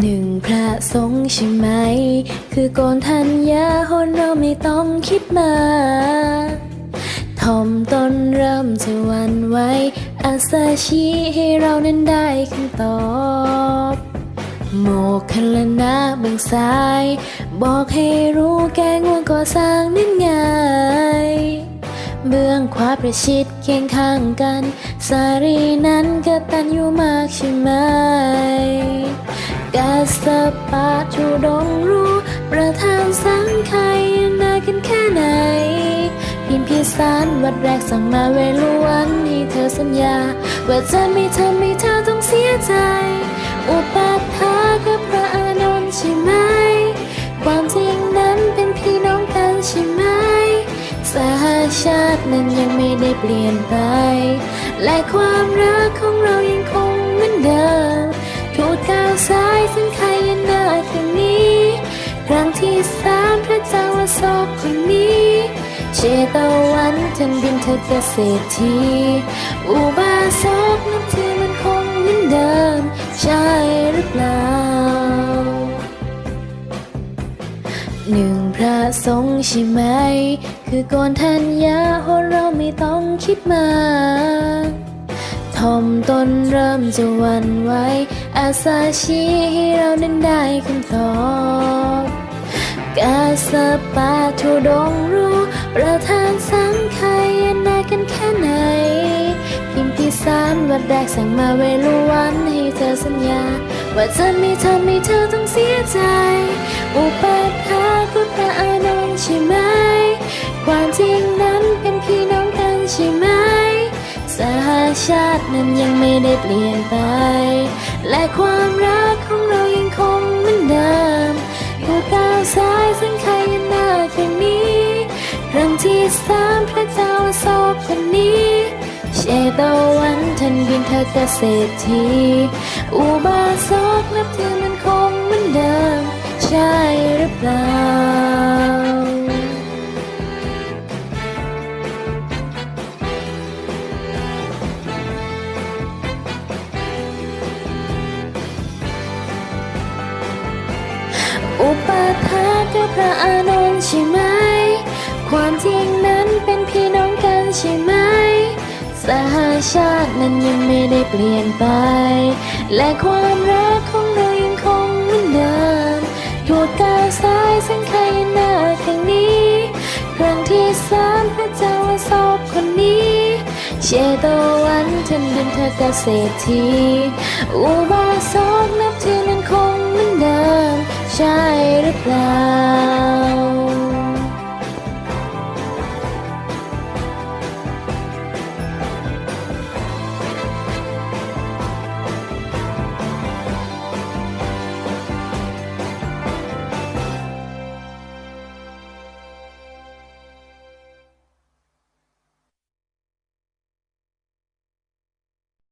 หนึ่งพระสงฆ์ใช่ไหม คือโกนทัญญาหนเราไม่ต้องคิดมาทอมตนเริ่มจะวันไหวอาสาชี้ให้เรานั้นได้คำตอบ โมกขันละนะเบื้องซ้าย บอกให้รู้แกง่วงก่อสร้างนั้นไง เบื้องขวาประชิดเคียงข้างกัน สารีนั้นก็ตันอยู่มากใช่ไหม กาสปาทุดงรู้ ประธานสังไขนากันแค่ไหน พิมพิสารวัดแรกสั่งมาเวลวันให้เธอสัญญา ว่าจะไม่ทำให้เธอต้องเสียใจ อุปัฏฐากับพระอานนท์ใช่ไหม ความจริงนั้นเป็นพี่น้องกันใช่ไหม สหชาตินั้นยังไม่ได้เปลี่ยนไป และความรักของเรา ที่สามพระเจ้าว่าสอบคนนี้ เชตวันทันบินเธอเกษตรทีอุบาสกนับถือมันคงเหมือนเดิม ใช่หรือเปล่าหนึ่งพระสงฆ์ใช่ไหม คือโกนทัญญาโหเราไม่ต้องคิดมากทอมตนเริ่มจะหวันไหวอาสาชี้ให้เรานั้นได้คำตอบ กาสปาทุดงรู้ ประธานสังไขยนายกันแค่ไหน พิมพิสารวัดแรกสั่งมาเวลุวันให้เธอสัญญา ว่าจะม่ทำให้เธอต้องเสียใจ อุปัฏฐาคือพระอานนท์ใช่ไหม ความจริงนั้นเป็นพี่น้องกันใช่ไหมสหชาตินั้นยังไม่ได้เปลี่ยนไป และความรักของเรายังคงเหมือนเดิม ก้าวซ้ายซึ่งใครยันหน้าคืนนี้ครั้งที่สามพระเจ้าสอกคนนี้เชตวันทันบินเธอเกษตรทีอุบาสกนับถือมันคงเหมือนเดิม ใช่หรือเปล่า อุปาทากับพระอานนท์ใช่ไหม ความจริงนั้นเป็นพี่น้องกันใช่ไหม สหชาตินั้นยังไม่ได้เปลี่ยนไป และความรักของเรายังคงเหมือนเดิมถูกก้าซ้ายซึ่งใครหนาครั้งนี้ ครั้งที่สามพระเจ้าสอบคนนี้เชตวันทันดินเธอเกษตรทีอุบาสกนั บถื